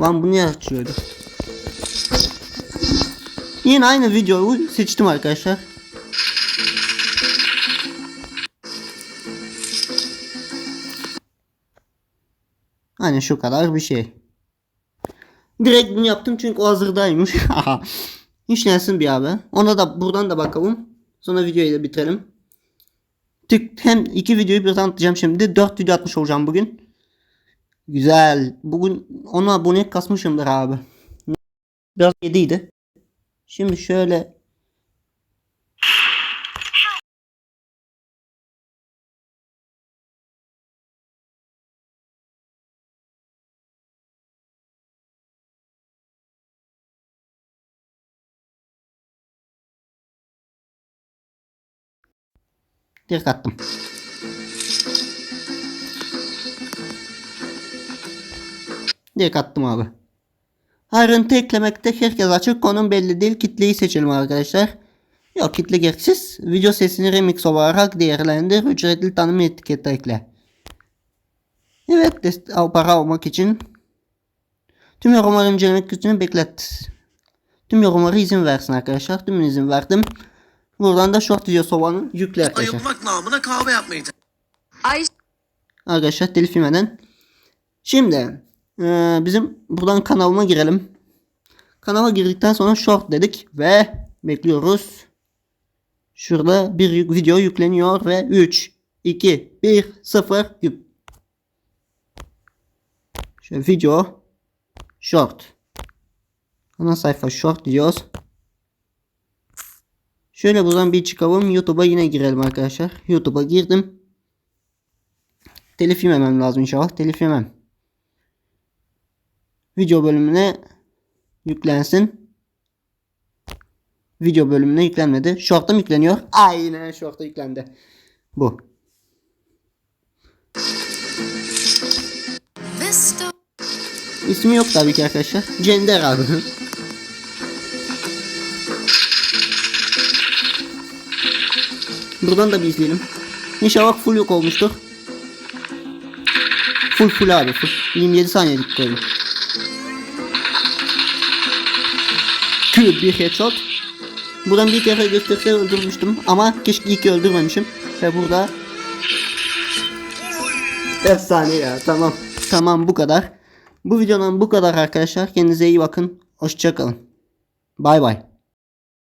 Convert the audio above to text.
Lan bu niye açıyordu? Yine aynı videoyu seçtim arkadaşlar. Hani şu kadar bir şey. Direkt bunu yaptım çünkü o hazırdaymış. İşlensin bir abi. Ona da buradan da bakalım. Sonra videoyu da bitirelim. Tık hem iki videoyu birden atacağım şimdi. Dört video atmış olacağım bugün. Güzel. Bugün ona abone kasmışımdır abi. Biraz yediydi. Şimdi şöyle direkt. Direkt attım abi. Ayrıntı eklemekte herkes açık konum belli değil. Kitleyi seçelim arkadaşlar. Yok kitle gereksiz. Video sesini remix olarak değerlendir. Ücretli tanım etiketi ekle. Evet para almak için. Tüm yorumları incelemek için beklet. Tüm yorumları izin versin arkadaşlar. Tüm izin verdim. Buradan da short video soğanı yükle arkadaşlar. ayılmak namına kahve yapmayı Ay Arkadaşlar telif yemeden. Şimdi eee, bizim buradan kanalıma girelim. Kanala girdikten sonra short dedik ve bekliyoruz. Şurada bir video yükleniyor ve 3, 2, 1, 0 yük. Şöyle video short. Ana sayfa short diyoruz. Şöyle buradan bir çıkalım. YouTube'a yine girelim arkadaşlar. YouTube'a girdim. Telif yememem lazım inşallah. Telif yemem. Video bölümüne yüklensin. Video bölümüne yüklenmedi. Short'a mı yükleniyor? Aynen short'a yüklendi. Bu. İsmi yok tabii ki arkadaşlar. Cender abi. Buradan da bir izleyelim. İnşallah full yok olmuştur. Full full abi full. 27 saniyelik koyalım. Bir headshot. Buradan bir kere gösterse öldürmüştüm ama keşke ki öldürmemişim. Ve burada Efsane ya tamam. Tamam bu kadar. Bu videodan bu kadar arkadaşlar. Kendinize iyi bakın. Hoşçakalın. Bay bay.